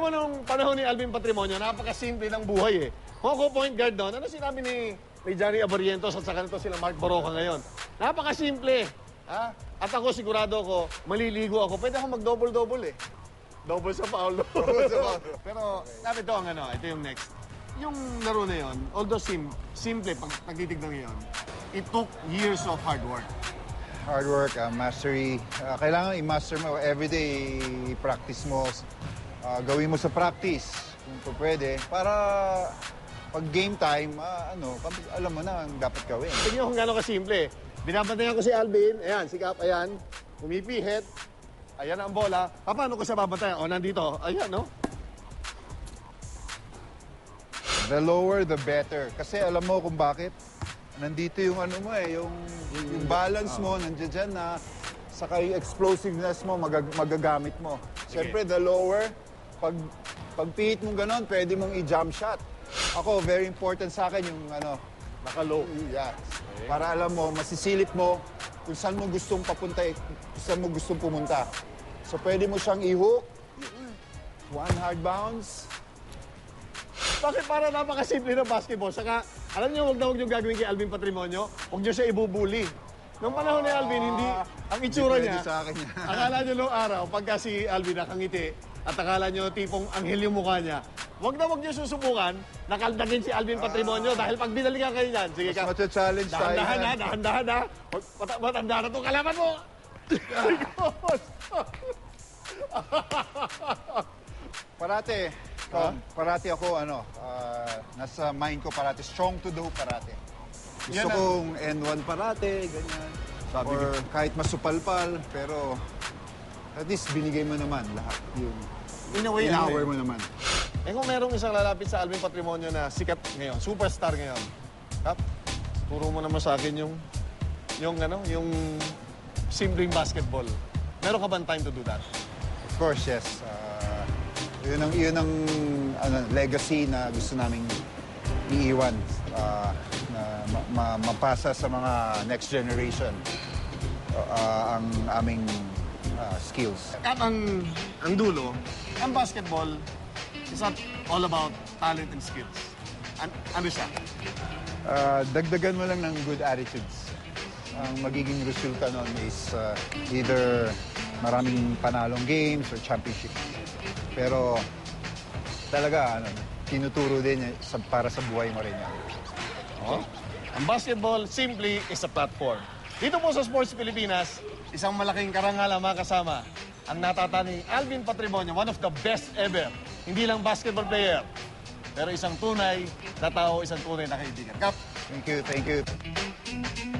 mo nung panahon ni Alvin Patrimonio, napakasimple ng buhay eh. Kung ako point guard doon, ano sinabi ni, ni Johnny Abarientos at saka nito sila Mark Baroka ngayon? Napakasimple. Ha? At ako sigurado ko, maliligo ako. Pwede ako mag-double-double eh. Double sa foul. Pero, dapat ito ang ano, ito yung next. Yung laro na yun, although sim, simple, pag nagtitignan ngayon, it took years of hard work. Hard work, uh, mastery. Uh, kailangan i-master mo. Everyday practice mo. Uh, gawin mo sa practice kung pwede. Para pag game time, ah, ano, alam mo na ang dapat gawin. Tingnan kung gano'ng kasimple. Binabantayan ko si Alvin. Ayan, si Cap, ayan. Pumipihit. Ayan ang bola. Pa, Paano ko siya babantayan? O, nandito. Ayan, no? The lower, the better. Kasi alam mo kung bakit. Nandito yung ano mo eh, yung, yung balance mo, nandiyan dyan na saka yung explosiveness mo, magag- magagamit mo. Siyempre, the lower, pag, pag pihit mong ganon, pwede mong i-jump shot. Ako, very important sa akin yung ano, Naka-low. Yeah. Para alam mo, masisilip mo kung saan mo gustong papunta, eh, kung saan mo gustong pumunta. So pwede mo siyang i-hook, one hard bounce. Bakit para napakasimple ng basketball? Saka, alam niyo, huwag na huwag niyo gagawin kay Alvin Patrimonio. Huwag niyo siya ibubuli. Nung panahon ni Alvin, hindi, ang itsura Hindi niya, pwede sa akin yan. akala niyo noong araw, pagka si Alvin nakangiti, at akala niyo tipong anghel yung mukha niya, huwag na huwag niyo susubukan, nakaldagin si Alvin Patrimonio dahil pag binalikan kayo niyan, sige ka, Matcha-challenge tayo. dahan-dahan ha, yan. dahan-dahan ha, Huwag- mata- matanda na itong kalaban mo. Parate, Tom, parate ako, ano, ah, nasa mind ko parate, strong to do parate. Gusto ang- kong N1 parate, ganyan. Sabi Or kahit masupalpal, pero at least binigay mo naman lahat. Yung In a way, mo naman. Eh kung merong isang lalapit sa Alvin Patrimonio na sikat ngayon, superstar ngayon, Kap, turo mo naman sa akin yung, yung ano, yung simpleng basketball. Meron ka bang time to do that? Of course, yes. Ah, yun ang, yun ang ano, legacy na gusto naming iiwan ah, ma- ma- mapasa sa mga next generation ah, ang aming ah, skills. At ang, ang dulo, ang basketball is not all about talent and skills. An ano siya? Ah, dagdagan mo lang ng good attitudes. Ang magiging resulta nun is ah, either maraming panalong games or championship. Pero talaga, ano, tinuturo din sa, para sa buhay mo rin yan. Oh? Ang basketball simply is a platform. Dito po sa Sports Pilipinas, isang malaking karangalan mga kasama ang natataning Alvin Patrimonio, one of the best ever. Hindi lang basketball player, pero isang tunay na tao, isang tunay na kaibigan. Kap, Thank you, thank you.